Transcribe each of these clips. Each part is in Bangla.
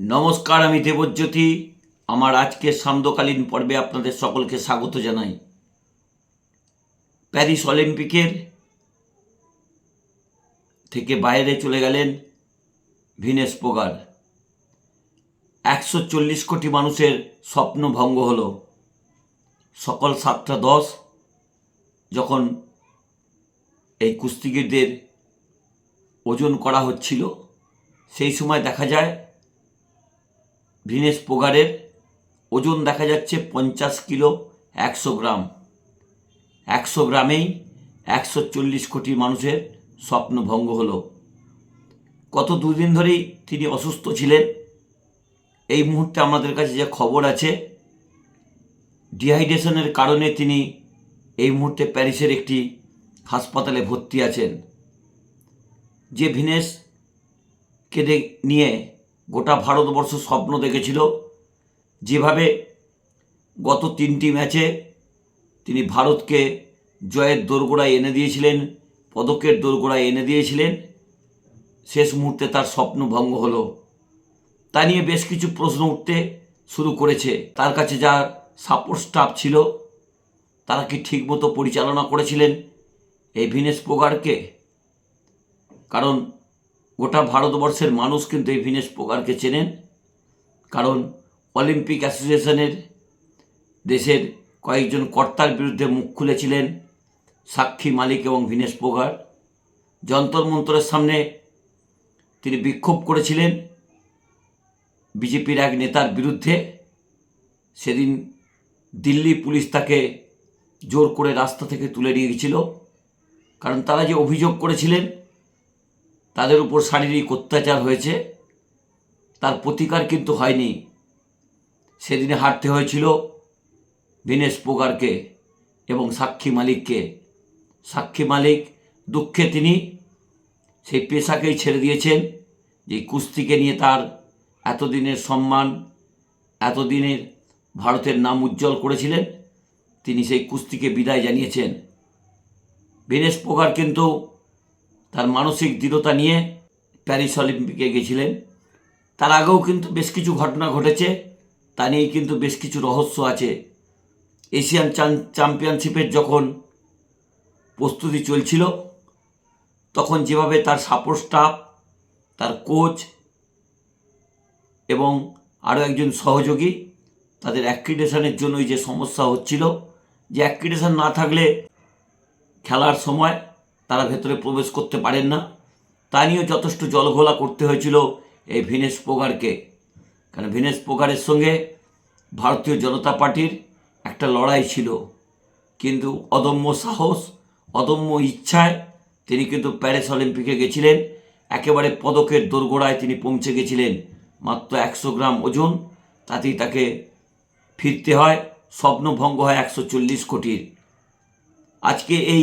নমস্কার, আমি দেবজ্যোতি। আমার আজকের সান্ধ্যকালীন পর্বে আপনাদের সকলকে স্বাগত জানাই। প্যারিস অলিম্পিকের থেকে বাইরে চলে গেলেন ভিনেস পোগার একশো চল্লিশ কোটি মানুষের স্বপ্ন ভঙ্গ হলো। সকাল সাতটা দশ, যখন এই কুস্তিগিরদের ওজন করা হচ্ছিল, সেই সময় দেখা যায় ভিনেস পোগারের ওজন দেখা যাচ্ছে পঞ্চাশ কিলো একশো গ্রাম। একশো গ্রামেই একশো চল্লিশ কোটি মানুষের স্বপ্ন ভঙ্গ হলো। গত দুদিন ধরেই তিনি অসুস্থ ছিলেন। এই মুহূর্তে আমাদের কাছে যে খবর আছে, ডিহাইড্রেশনের কারণে তিনি এই মুহূর্তে প্যারিসের একটি হাসপাতালে ভর্তি আছেন। যে ভিনেসকে নিয়ে গোটা ভারতবর্ষ স্বপ্ন দেখেছিল। যেভাবে গত তিনটি ম্যাচে তিনি ভারতকে জয়ের দোরগোড়ায় এনে দিয়েছিলেন, পদকের দোরগোড়ায় এনে দিয়েছিলেন। শেষ মুহূর্তে তার স্বপ্ন ভঙ্গ হলো। তা নিয়ে বেশ কিছু প্রশ্ন উঠতে শুরু করেছে। তার কাছে যার সাপোর্ট স্টাফ ছিল, তারা কি ঠিকমতো পরিচালনা করেছিলেন এই ভিনেস পোগারকে? কারণ গোটা ভারতবর্ষের মানুষ কিন্তু এই ভিনেস পোগারকে চেনেন। কারণ অলিম্পিক অ্যাসোসিয়েশনের দেশের কয়েকজন কর্তার বিরুদ্ধে মুখ খুলেছিলেন সাক্ষী মালিক এবং ভিনেস পোগার। যন্তর মন্তরের সামনে তিনি বিক্ষোভ করেছিলেন বিজেপির এক নেতার বিরুদ্ধে। সেদিন দিল্লি পুলিশ তাকে জোর করে রাস্তা থেকে তুলে নিয়ে গেছিল কারণ তারা যে অভিযোগ করেছিলেন তাদের উপর শারীরিক অত্যাচার হয়েছে। তার প্রতিকার কিন্তু হয়নি। সেদিনে হারতে হয়েছিল দীনেশ পোকারকে এবং সাক্ষী মালিককে। সাক্ষী মালিক দুঃখে তিনি সেই পেশাকেই ছেড়ে দিয়েছেন, যে কুস্তিকে নিয়ে তার এতদিনের সম্মান, এতদিনের ভারতের নাম উজ্জ্বল করেছিলেন। তিনি সেই কুস্তিকে বিদায় জানিয়েছেন। ভিনেশ পোগার কিন্তু তার মানসিক দৃঢ়তা নিয়ে প্যারিস অলিম্পিকে গেছিলেন। তার আগেও কিন্তু বেশ কিছু ঘটনা ঘটেছে। তা নিয়ে কিন্তু বেশ কিছু রহস্য আছে। এশিয়ান চান- চ্যাম্পিয়নশিপের যখন প্রস্তুতি চলছিল, তখন যেভাবে তার সাপোর্ট স্টাফ, তার কোচ এবং আরও একজন সহযোগী তাদের অ্যাক্রিডেশনের জন্যই যে সমস্যা হচ্ছিল, যে অ্যাক্রিডেশন না থাকলে খেলার সময় তারা ভেতরে প্রবেশ করতে পারেন না। তা নিয়েও যথেষ্ট জলঘোলা করতে হয়েছিল এই ভিনেশ পোগারকে। কারণ ভিনেশ পোগারের সঙ্গে ভারতীয় জনতা পার্টির একটা লড়াই ছিল। কিন্তু অদম্য সাহস, অদম্য ইচ্ছায় তিনি কিন্তু প্যারিস অলিম্পিকে গেছিলেন। একেবারে পদকের দোরগোড়ায় তিনি পৌঁছে গেছিলেন। মাত্র একশো গ্রাম ওজন, তাতেই তাকে ফিরতে হয়। স্বপ্নভঙ্গ হয় একশো চল্লিশ কোটির। আজকে এই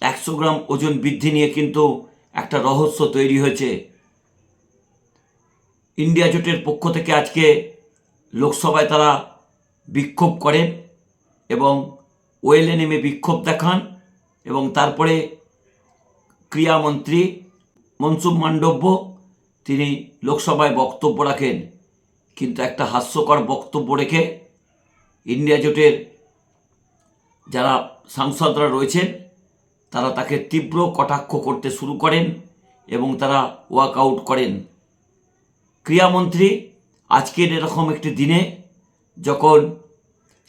একশো গ্রাম ওজন বৃদ্ধি নিয়ে কিন্তু একটা রহস্য তৈরি হয়েছে। ইন্ডিয়া জোটের পক্ষ থেকে আজকে লোকসভায় তারা বিক্ষোভ করেন এবং ওয়েলে নেমে বিক্ষোভ দেখান এবং তারপরে ক্রীড়ামন্ত্রী মনসুখ মান্ডব্য, তিনি লোকসভায় বক্তব্য রাখেন। কিন্তু একটা হাস্যকর বক্তব্য রেখে ইন্ডিয়া জোটের যারা সাংসদরা রয়েছেন তারা তাকে তীব্র কটাক্ষ করতে শুরু করেন এবং তারা ওয়াক আউট করেন। ক্রীড়ামন্ত্রী, আজকের এরকম একটি দিনে যখন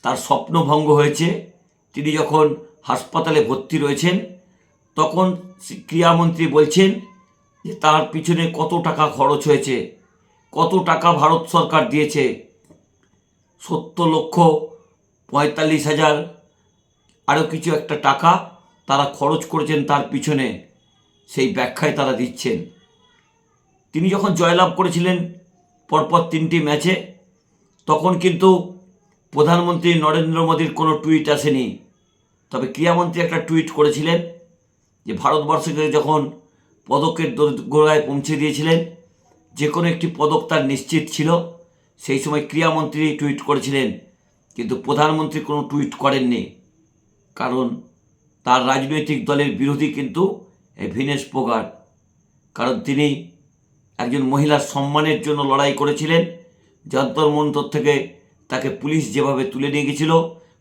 তার স্বপ্নভঙ্গ হয়েছে, তিনি যখন হাসপাতালে ভর্তি রয়েছেন, তখন ক্রীড়ামন্ত্রী বলছেন যে তার পিছনে কত টাকা খরচ হয়েছে, কত টাকা ভারত সরকার দিয়েছে। সত্তর লক্ষ পঁয়তাল্লিশ হাজার আরও কিছু একটা টাকা তারা খরচ করেছেন তার পিছনে, সেই ব্যাখ্যায় তারা দিচ্ছেন। তিনি যখন জয়লাভ করেছিলেন পরপর তিনটি ম্যাচে, তখন কিন্তু প্রধানমন্ত্রী নরেন্দ্র মোদীর কোনো টুইট আসেনি। তবে ক্রীড়ামন্ত্রী একটা টুইট করেছিলেন যে ভারতবর্ষকে যখন পদকের গোড়ায় পৌঁছে দিয়েছিলেন, যে কোনো একটি পদক তার নিশ্চিত ছিল, সেই সময় ক্রীড়ামন্ত্রী টুইট করেছিলেন, কিন্তু প্রধানমন্ত্রী কোনো টুইট করেননি। কারণ তার রাজনৈতিক দলের বিরোধী কিন্তু এই ভিনেশ পোগার কারণ তিনি একজন মহিলার সম্মানের জন্য লড়াই করেছিলেন। যন্তর মন্তর থেকে তাকে পুলিশ যেভাবে তুলে নিয়ে গেছিল,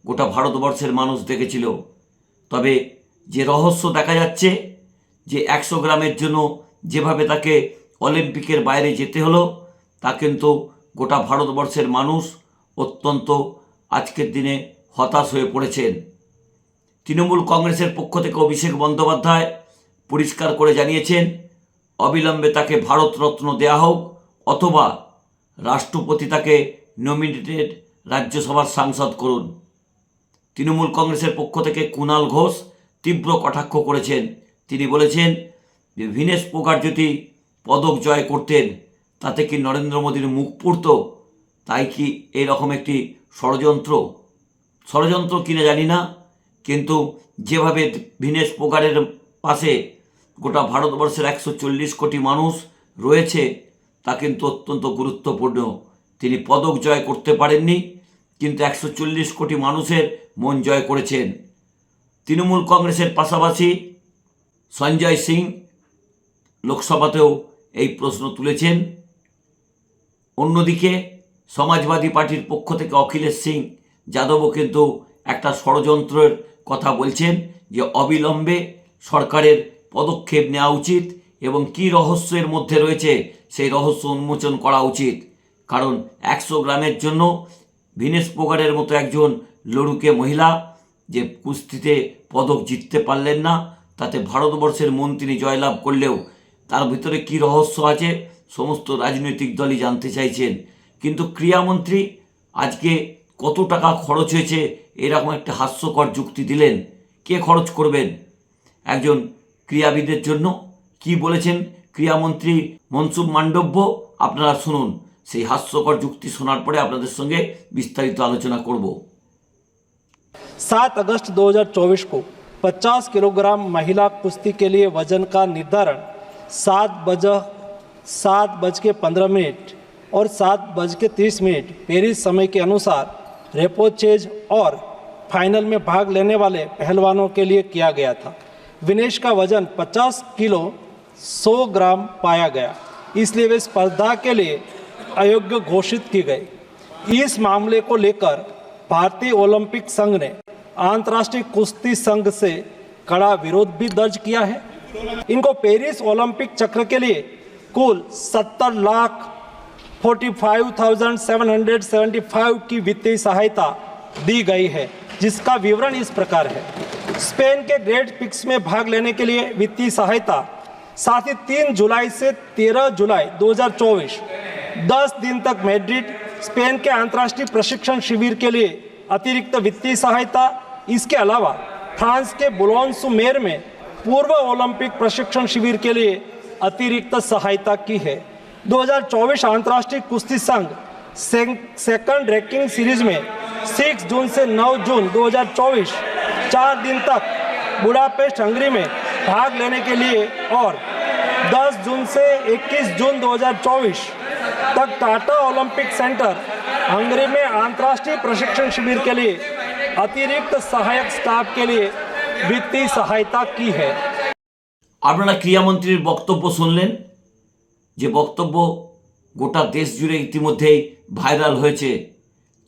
গোটা ভারতবর্ষের মানুষ দেখেছিল। তবে যে রহস্য দেখা যাচ্ছে, যে একশো গ্রামের জন্য যেভাবে তাকে অলিম্পিকের বাইরে যেতে হলো, তা কিন্তু গোটা ভারতবর্ষের মানুষ অত্যন্ত আজকের দিনে হতাশ হয়ে পড়েছেন। তৃণমূল কংগ্রেসের পক্ষ থেকে অভিষেক বন্দ্যোপাধ্যায় পরিষ্কার করে জানিয়েছেন, অবিলম্বে তাকে ভারতরত্ন দেয়া হোক অথবা রাষ্ট্রপতি তাকে নমিনেটেড রাজ্যসভার সাংসদ করুন। তৃণমূল কংগ্রেসের পক্ষ থেকে কুণাল ঘোষ তীব্র কটাক্ষ করেছেন। তিনি বলেছেন যে ভিনেশ পোকার যদি পদক জয় করতেন, তাতে কি নরেন্দ্র মোদীর মুখ পুড়ত? তাই কি এরকম একটি ষড়যন্ত্র? ষড়যন্ত্র কিনা জানি না। কিন্তু যেভাবে ভিনেশ পোকারের পাশে গোটা ভারতবর্ষের একশো চল্লিশ কোটি মানুষ রয়েছে, তা কিন্তু অত্যন্ত গুরুত্বপূর্ণ। তিনি পদক জয় করতে পারেননি, কিন্তু একশো চল্লিশ কোটি মানুষের মন জয় করেছেন। তৃণমূল কংগ্রেসের পাশাপাশি সঞ্জয় সিং লোকসভাতেও এই প্রশ্ন তুলেছেন। অন্যদিকে সমাজবাদী পার্টির পক্ষ থেকে অখিলেশ সিং যাদবও কিন্তু একটা ষড়যন্ত্রের কথা বলছেন যে অবিলম্বে সরকারের পদক্ষেপ নেওয়া উচিত এবং কি রহস্যের মধ্যে রয়েছে সেই রহস্য উন্মোচন করা উচিত। কারণ একশো গ্রামের জন্য ভিনেশ পোগারের মতো একজন লড়ুকে মহিলা যে কুস্তিতে পদক জিততে পারলেন না, তাতে ভারতবর্ষের মন তিনি জয়লাভ করলেও তার ভিতরে কি রহস্য আছে সমস্ত রাজনৈতিক দলই জানতে চাইছেন। কিন্তু ক্রীড়ামন্ত্রী আজকে কত টাকা খরচ হয়েছে এরকম একটা হাস্যকর যুক্তি দিলেন কে খরচ করবেন একজন ক্রীড়াবিদের জন্য কি বলেছেন ক্রীড়ামন্ত্রী মনসুব মান্ডব্য আপনারা শুনুন সেই হাস্যকর যুক্তি শোনার পরে আপনাদের সঙ্গে বিস্তারিত আলোচনা করব सात अगस्त 2024 को 50 किलोग्राम महिला कुश्ती के लिए वजन का निर्धारण सात बज सात बज के पंद्रह मिनट और सात बज के तीस मिनट पेरिस समय के अनुसार रेपोचेज और फाइनल में भाग लेने वाले पहलवानों के लिए किया गया था। विनेश का वज़न 50 किलो 100 ग्राम पाया गया। इसलिए वे स्पर्धा के लिए अयोग्य घोषित की गई। इस मामले को लेकर भारतीय ओलंपिक संघ ने अंतर्राष्ट्रीय कुश्ती संघ से कड़ा विरोध भी दर्ज किया है। इनको पेरिस ओलंपिक चक्र के लिए कुल 70 लाख 45,775 की वित्तीय सहायता दी गई है जिसका विवरण इस प्रकार है। स्पेन के ग्रेट पिक्स में भाग लेने के लिए वित्तीय सहायता साथ ही तीन जुलाई से तेरह जुलाई 2024 10 दिन तक मैड्रिड स्पेन के अंतर्राष्ट्रीय प्रशिक्षण शिविर के लिए अतिरिक्त वित्तीय सहायता इसके अलावा फ्रांस के बुलोन्स मेर में पूर्व ओलंपिक प्रशिक्षण शिविर के लिए अतिरिक्त सहायता की है। 2024 अंतर्राष्ट्रीय कुश्ती संघ सेकंड रैंकिंग सीरीज में 6 जून से 9 जून 2024 चार दिन तक बुडापेस्ट हंगरी में भाग लेने के लिए और 10 जून से 21 जून 2024 तक टाटा ओलंपिक सेंटर हंगरी में अंतर्राष्ट्रीय प्रशिक्षण शिविर के लिए अतिरिक्त सहायक स्टाफ के लिए वित्तीय सहायता की है আপনারা ক্রীড়ামন্ত্রীর বক্তব্য শুনলেন যে বক্তব্য গোটা দেশ জুড়ে ইতিমধ্যেই ভাইরাল হয়েছে,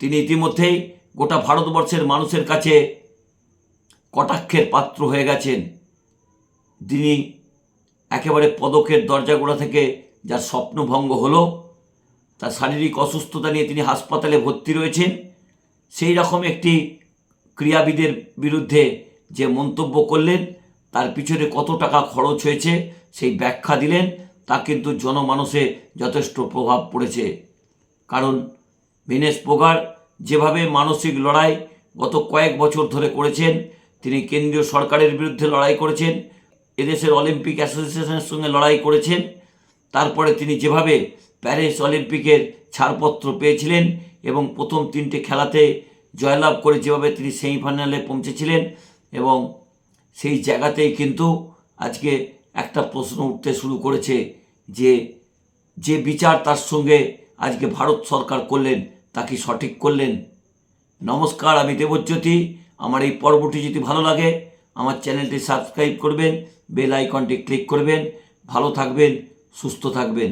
তিনি ইতিমধ্যেই গোটা ভারতবর্ষের মানুষের কাছে কটাক্ষের পাত্র হয়ে গেছেন। তিনি একেবারে পদকের দরজাগোড়া থেকে যার স্বপ্নভঙ্গ হলো, তার শারীরিক অসুস্থতা নিয়ে তিনি হাসপাতালে ভর্তি রয়েছেন। সেই রকম একটি ক্রীড়াবিদের বিরুদ্ধে যে মন্তব্য করলেন, তার পিছনে কত টাকা খরচ হয়েছে সেই ব্যাখ্যা দিলেন। তা কিন্তু জনমানসে যথেষ্ট প্রভাব পড়েছে। কারণ ভিনেশ পোগার যেভাবে মানসিক লড়াই গত কয়েক বছর ধরে করেছেন, তিনি কেন্দ্রীয় সরকারের বিরুদ্ধে লড়াই করেছেন, এদেশের অলিম্পিক অ্যাসোসিয়েশনের সঙ্গে লড়াই করেছেন, তারপরে তিনি যেভাবে প্যারিস অলিম্পিকের ছাড়পত্র পেয়েছিলেন এবং প্রথম তিনটে খেলাতে জয়লাভ করে যেভাবে তিনি সেমিফাইনালে পৌঁছেছিলেন এবং সেই জায়গাতেই কিন্তু আজকে একটা প্রশ্ন উঠতে শুরু করেছে যে যে বিচার তার সঙ্গে আজকে ভারত সরকার করলেন, তা কি সঠিক করলেন? নমস্কার, আমি দেবজ্যোতি। আমার এই পর্বটি যদি ভালো লাগে, আমার চ্যানেলটি সাবস্ক্রাইব করবেন, বেল আইকনটি ক্লিক করবেন। ভালো থাকবেন, সুস্থ থাকবেন।